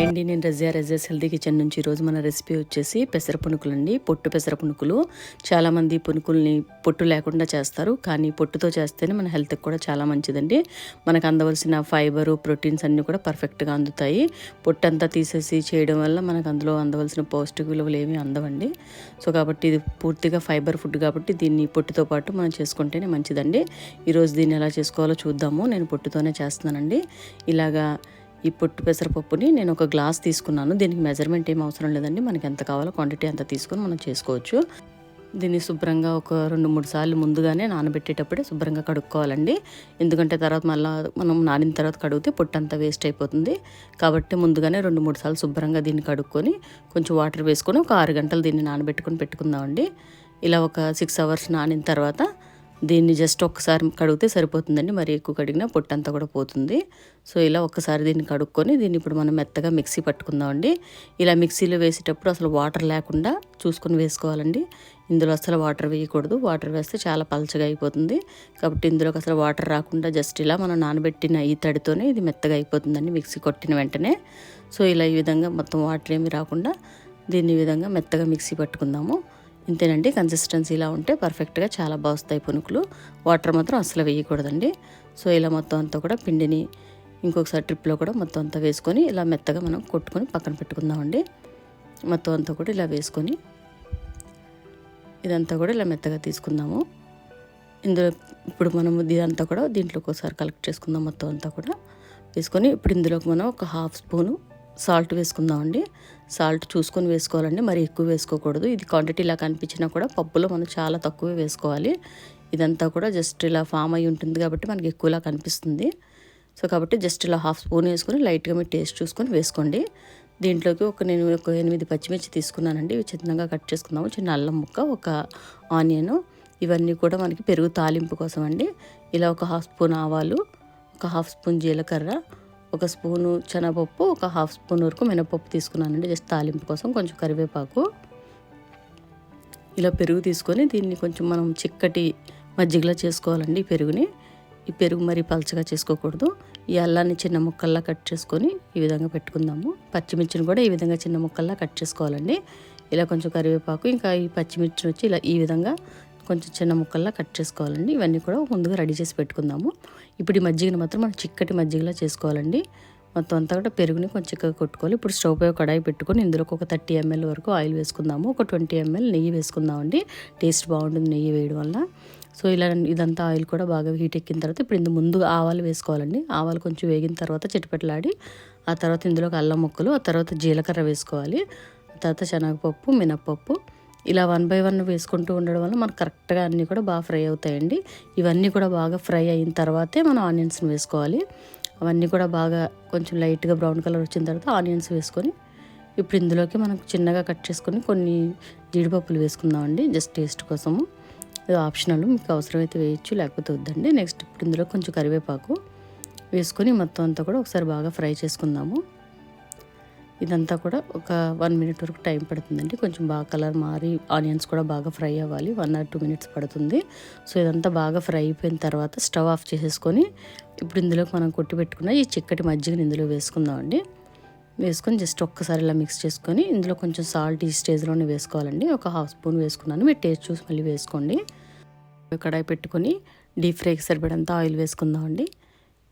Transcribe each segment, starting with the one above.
Hi అండి నేను Razia Razia's healthy kitchen నుంచి ఈరోజు మన రెసిపీ వచ్చేసి పెసర పునుకులు అండి పొట్టు పెసర పునుకులు. చాలామంది పునుకుల్ని పొట్టు లేకుండా చేస్తారు కానీ పొట్టుతో చేస్తేనే మన హెల్త్కి కూడా చాలా మంచిదండి. మనకు అందవలసిన ఫైబరు ప్రోటీన్స్ అన్నీ కూడా పర్ఫెక్ట్గా అందుతాయి. పొట్టు అంతా తీసేసి చేయడం వల్ల మనకు అందులో అందవలసిన పౌష్టిక విలువలు ఏమీ అందవండి. సో కాబట్టి ఇది పూర్తిగా ఫైబర్ ఫుడ్ కాబట్టి దీన్ని పొట్టుతో పాటు మనం చేసుకుంటేనే మంచిదండి. ఈరోజు దీన్ని ఎలా చేసుకోవాలో చూద్దాము. నేను పొట్టుతోనే చేస్తున్నానండి. ఇలాగా ఈ పొట్టు పెసరపప్పుని నేను ఒక గ్లాస్ తీసుకున్నాను. దీనికి మెజర్మెంట్ ఏం అవసరం లేదండి. మనకి ఎంత కావాలో క్వాంటిటీ అంత తీసుకొని మనం చేసుకోవచ్చు. దీన్ని శుభ్రంగా ఒక రెండు మూడు సార్లు ముందుగానే నానబెట్టేటప్పుడే శుభ్రంగా కడుక్కోవాలండి. ఎందుకంటే తర్వాత మళ్ళీ మనం నానిన తర్వాత కడిగితే పొట్టు అంతా వేస్ట్ అయిపోతుంది. కాబట్టి ముందుగానే రెండు మూడు సార్లు శుభ్రంగా దీన్ని కడుక్కొని కొంచెం వాటర్ వేసుకొని ఒక ఆరు గంటలు దీన్ని నానబెట్టుకొని పెట్టుకుందామండి. ఇలా ఒక సిక్స్ అవర్స్ నానిన తర్వాత దీన్ని జస్ట్ ఒక్కసారి కడిగితే సరిపోతుందండి. మరి ఎక్కువ కడిగినా పొట్టంతా కూడా పోతుంది. సో ఇలా ఒక్కసారి దీన్ని కడుక్కొని దీన్ని ఇప్పుడు మనం మెత్తగా మిక్సీ పట్టుకుందామండి. ఇలా మిక్సీలో వేసేటప్పుడు అసలు వాటర్ లేకుండా చూసుకొని వేసుకోవాలండి. ఇందులో అసలు వాటర్ వేయకూడదు. వాటర్ వేస్తే చాలా పలచగా అయిపోతుంది. కాబట్టి ఇందులోకి అసలు వాటర్ రాకుండా జస్ట్ ఇలా మనం నానబెట్టిన ఈ తడితోనే ఇది మెత్తగా అయిపోతుందండి మిక్సీ కొట్టిన వెంటనే. సో ఇలా ఈ విధంగా మొత్తం వాటర్ ఏమి రాకుండా దీన్ని విధంగా మెత్తగా మిక్సీ పట్టుకుందాము. ఇంతేనండి కన్సిస్టెన్సీ ఇలా ఉంటే పర్ఫెక్ట్గా చాలా బాగుస్తాయి పునుకులు. వాటర్ మాత్రం అసలు వేయకూడదండి. సో ఇలా మొత్తం అంతా కూడా పిండిని ఇంకొకసారి ట్రిప్లో కూడా మొత్తం అంతా వేసుకొని ఇలా మెత్తగా మనం కొట్టుకొని పక్కన పెట్టుకుందామండి. మొత్తం అంతా కూడా ఇలా వేసుకొని ఇదంతా కూడా ఇలా మెత్తగా తీసుకుందాము. ఇందులో ఇప్పుడు మనం ఇదంతా కూడా దీంట్లోకి ఒకసారి కలెక్ట్ చేసుకుందాం మొత్తం అంతా కూడా. వేసుకొని ఇప్పుడు ఇందులోకి మనం ఒక హాఫ్ స్పూను సాల్ట్ వేసుకుందామండి. సాల్ట్ చూసుకొని వేసుకోవాలండి. మరి ఎక్కువ వేసుకోకూడదు. ఇది క్వాంటిటీ ఇలా కనిపించినా కూడా పప్పులో మనం చాలా తక్కువే వేసుకోవాలి. ఇదంతా కూడా జస్ట్ ఇలా ఫామ్ అయి ఉంటుంది కాబట్టి మనకి ఎక్కువలా కనిపిస్తుంది. సో కాబట్టి జస్ట్ ఇలా హాఫ్ స్పూన్ వేసుకొని లైట్గా మీరు టేస్ట్ చూసుకొని వేసుకోండి. దీంట్లోకి ఒక నేను ఒక ఎనిమిది పచ్చిమిర్చి తీసుకున్నానండి. ఇవి చిన్నగా కట్ చేసుకుందాము. చిన్న అల్లం ముక్క ఒక ఆనియన్. ఇవన్నీ కూడా మనకి పెరుగు తాలింపు కోసం అండి ఇలా ఒక హాఫ్ స్పూన్ ఆవాలు ఒక హాఫ్ స్పూన్ జీలకర్ర ఒక స్పూను శనగపప్పు ఒక హాఫ్ స్పూన్ వరకు మినపప్పు తీసుకున్నానండి. జస్ట్ తాలింపు కోసం కొంచెం కరివేపాకు. ఇలా పెరుగు తీసుకొని దీన్ని కొంచెం మనం చిక్కటి మజ్జిగలా చేసుకోవాలండి ఈ పెరుగుని. ఈ పెరుగు మరీ పలచగా చేసుకోకూడదు. ఈ అల్లాన్ని చిన్న ముక్కల్లా కట్ చేసుకొని ఈ విధంగా పెట్టుకుందాము. పచ్చిమిర్చిని కూడా ఈ విధంగా చిన్న ముక్కల్లా కట్ చేసుకోవాలండి. ఇలా కొంచెం కరివేపాకు ఇంకా ఈ పచ్చిమిర్చిని వచ్చి ఇలా ఈ విధంగా కొంచెం చిన్న ముక్కల్లా కట్ చేసుకోవాలండి. ఇవన్నీ కూడా ముందుగా రెడీ చేసి పెట్టుకుందాము. ఇప్పుడు ఈ మజ్జిగను మాత్రం మనం చిక్కటి మజ్జిగలా చేసుకోవాలండి. మొత్తం అంతా కూడా పెరుగుని కొంచెం చిక్కగా కొట్టుకోవాలి. ఇప్పుడు స్టవ్ పై కడాయి పెట్టుకొని ఇందులోకి ఒక థర్టీ ఎంఎల్ వరకు ఆయిల్ వేసుకుందాము. ఒక ట్వంటీ ఎంఎల్ నెయ్యి వేసుకుందామండి. టేస్ట్ బాగుంటుంది నెయ్యి వేయడం వల్ల. సో ఇలా ఇదంతా ఆయిల్ కూడా బాగా హీట్ ఎక్కిన తర్వాత ఇప్పుడు ఇందు ముందు ఆవాలు వేసుకోవాలండి. ఆవాలు కొంచెం వేగిన తర్వాత చిటపెట్టలాడి ఆ తర్వాత ఇందులోకి అల్లం ముక్కలు ఆ తర్వాత జీలకర్ర వేసుకోవాలి. ఆ తర్వాత శనగపప్పు మినప్పప్పు ఇలా వన్ బై వన్ వేసుకుంటూ ఉండడం వల్ల మనకు కరెక్ట్గా అన్నీ కూడా బాగా ఫ్రై అవుతాయండి. ఇవన్నీ కూడా బాగా ఫ్రై అయిన తర్వాతే మనం ఆనియన్స్ని వేసుకోవాలి. అవన్నీ కూడా బాగా కొంచెం లైట్గా బ్రౌన్ కలర్ వచ్చిన తర్వాత ఆనియన్స్ వేసుకొని ఇప్పుడు ఇందులోకి మనం చిన్నగా కట్ చేసుకొని కొన్ని జీడిపప్పులు వేసుకుందామండి జస్ట్ టేస్ట్ కోసము. ఇది ఆప్షనల్ మీకు అవసరమైతే వేయచ్చు లేకపోతే వద్దండి. నెక్స్ట్ ఇప్పుడు ఇందులో కొంచెం కరివేపాకు వేసుకొని మొత్తం అంతా కూడా ఒకసారి బాగా ఫ్రై చేసుకుందాము. ఇదంతా కూడా ఒక వన్ మినిట్ వరకు టైం పడుతుందండి. కొంచెం బాగా కలర్ మారి ఆనియన్స్ కూడా బాగా ఫ్రై అవ్వాలి. వన్ ఆర్ టూ మినిట్స్ పడుతుంది. సో ఇదంతా బాగా ఫ్రై అయిపోయిన తర్వాత స్టవ్ ఆఫ్ చేసేసుకొని ఇప్పుడు ఇందులో మనం కొట్టి పెట్టుకున్న ఈ చిక్కటి మజ్జిగని ఇందులో వేసుకుందామండి. వేసుకొని జస్ట్ ఒక్కసారి ఇలా మిక్స్ చేసుకొని ఇందులో కొంచెం సాల్ట్ ఈ స్టేజ్లోనే వేసుకోవాలండి. ఒక హాఫ్ స్పూన్ వేసుకున్నాను. మీరు టేస్ట్ చూసి మళ్ళీ వేసుకోండి. కడాయి పెట్టుకొని డీప్ ఫ్రైకి సరిపడంతా ఆయిల్ వేసుకుందామండి.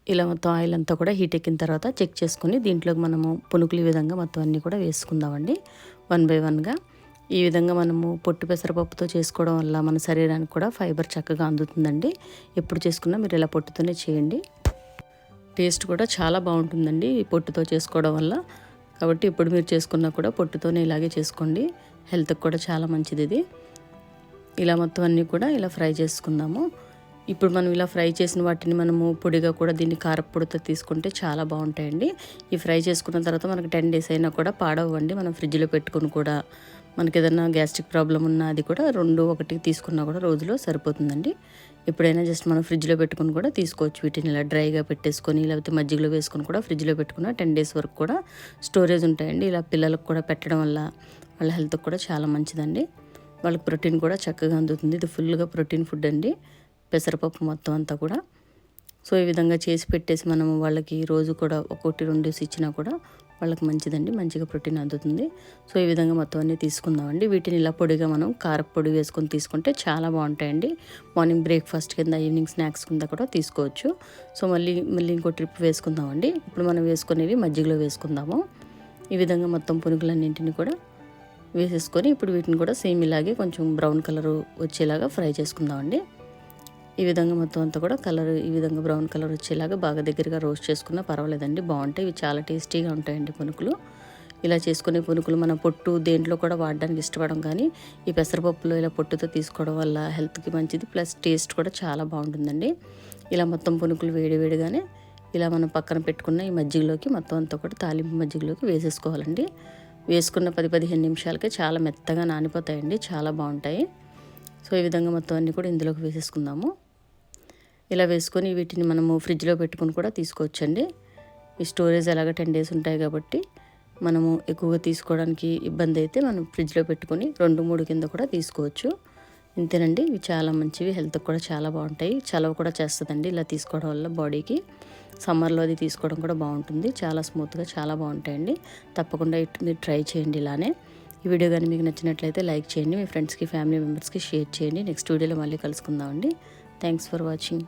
ఇలా మొత్తం ఆయిల్ అంతా కూడా హీట్ ఎక్కిన తర్వాత చెక్ చేసుకుని దీంట్లోకి మనము పునుకులు ఈ విధంగా మొత్తం అన్నీ కూడా వేసుకుందామండి. వన్ బై వన్గా ఈ విధంగా మనము పొట్టు పెసరపప్పుతో చేసుకోవడం వల్ల మన శరీరానికి కూడా ఫైబర్ చక్కగా అందుతుందండి. ఎప్పుడు చేసుకున్నా మీరు ఇలా పొట్టుతోనే చేయండి. టేస్ట్ కూడా చాలా బాగుంటుందండి ఈ పొట్టుతో చేసుకోవడం వల్ల. కాబట్టి ఇప్పుడు మీరు చేసుకున్నా కూడా పొట్టుతోనే ఇలాగే చేసుకోండి. హెల్త్కి కూడా చాలా మంచిది ఇది. ఇలా మొత్తం అన్నీ కూడా ఇలా ఫ్రై చేసుకుందాము. ఇప్పుడు మనం ఇలా ఫ్రై చేసిన వాటిని మనము పొడిగా కూడా దీన్ని కారపొడితో తీసుకుంటే చాలా బాగుంటాయండి. ఈ ఫ్రై చేసుకున్న తర్వాత మనకి టెన్ డేస్ అయినా కూడా పాడవండి మనం ఫ్రిడ్జ్లో పెట్టుకుని కూడా మనకి ఏదైనా గ్యాస్ట్రిక్ ప్రాబ్లం ఉన్నా అది కూడా రెండు ఒకటి తీసుకున్నా కూడా రోజులో సరిపోతుందండి. ఎప్పుడైనా జస్ట్ మనం ఫ్రిడ్జ్లో పెట్టుకుని కూడా తీసుకోవచ్చు. వీటిని ఇలా డ్రైగా పెట్టేసుకొని లేకపోతే మజ్జిగలో వేసుకొని కూడా ఫ్రిడ్జ్లో పెట్టుకున్న టెన్ డేస్ వరకు కూడా స్టోరేజ్ ఉంటాయండి. ఇలా పిల్లలకు కూడా పెట్టడం వల్ల వాళ్ళ హెల్త్కి కూడా చాలా మంచిదండి. వాళ్ళకి ప్రోటీన్ కూడా చక్కగా అందుతుంది. ఇది ఫుల్గా ప్రోటీన్ ఫుడ్ అండి. పెసరపప్పు మొత్తం అంతా కూడా. సో ఈ విధంగా చేసి పెట్టేసి మనము వాళ్ళకి రోజు కూడా ఒకటి రెండేసి ఇచ్చినా కూడా వాళ్ళకి మంచిదండి. మంచిగా ప్రోటీన్ అందుతుంది. సో ఈ విధంగా మొత్తం అన్నీ తీసుకుందామండి. వీటిని ఇలా పొడిగా మనం కారపొడి వేసుకొని తీసుకుంటే చాలా బాగుంటాయండి. మార్నింగ్ బ్రేక్ఫాస్ట్ కింద ఈవినింగ్ స్నాక్స్ కింద కూడా తీసుకోవచ్చు. సో మళ్ళీ మళ్ళీ ఇంకో ట్రిప్ వేసుకుందామండి. ఇప్పుడు మనం వేసుకునేవి మజ్జిగలో వేసుకుందాము. ఈ విధంగా మొత్తం పునుగులన్నింటిని కూడా వేసేసుకొని ఇప్పుడు వీటిని కూడా సేమ్ ఇలాగే కొంచెం బ్రౌన్ కలర్ వచ్చేలాగా ఫ్రై చేసుకుందామండి. ఈ విధంగా మొత్తం అంతా కూడా కలర్ ఈ విధంగా బ్రౌన్ కలర్ వచ్చేలాగా బాగా దగ్గరగా రోస్ట్ చేసుకున్నా పర్వాలేదండి. బాగుంటాయి. ఇవి చాలా టేస్టీగా ఉంటాయండి పునుకులు. ఇలా చేసుకునే పునుకులు మన పొట్టు దేంట్లో కూడా వాడడానికి ఇష్టపడడం కానీ ఈ పెసరపప్పులో ఇలా పొట్టుతో తీసుకోవడం వల్ల హెల్త్కి మంచిది. ప్లస్ టేస్ట్ కూడా చాలా బాగుంటుందండి. ఇలా మొత్తం పునుకులు వేడివేడిగానే ఇలా మనం పక్కన పెట్టుకున్న ఈ మజ్జిగలోకి మొత్తం అంతా కూడా తాలింపు మజ్జిగలోకి వేసేసుకోవాలండి. వేసుకున్న పది పదిహేను నిమిషాలకే చాలా మెత్తగా నానిపోతాయండి. చాలా బాగుంటాయి. సో ఈ విధంగా మొత్తం అన్నీ కూడా ఇందులోకి వేసేసుకుందాము. ఇలా వేసుకొని వీటిని మనము ఫ్రిడ్జ్లో పెట్టుకుని కూడా తీసుకోవచ్చండి. ఈ స్టోరేజ్ ఎలాగ టెన్ డేస్ ఉంటాయి కాబట్టి మనము ఎక్కువగా తీసుకోవడానికి ఇబ్బంది అయితే మనం ఫ్రిడ్జ్లో పెట్టుకొని రెండు మూడు కింద కూడా తీసుకోవచ్చు. ఇంతేనండి ఇవి చాలా మంచివి హెల్త్కి కూడా చాలా బాగుంటాయి. చలవ కూడా చేస్తుందండి ఇలా తీసుకోవడం వల్ల బాడీకి. సమ్మర్లో అది తీసుకోవడం కూడా బాగుంటుంది. చాలా స్మూత్గా చాలా బాగుంటాయండి. తప్పకుండా ఇటు మీరు ట్రై చేయండి ఇలానే. ఈ వీడియో కానీ మీకు నచ్చినట్లయితే లైక్ చేయండి. మీ ఫ్రెండ్స్కి ఫ్యామిలీ మెంబర్స్కి షేర్ చేయండి. నెక్స్ట్ వీడియోలో మళ్ళీ కలుసుకుందామండి. Thanks for watching.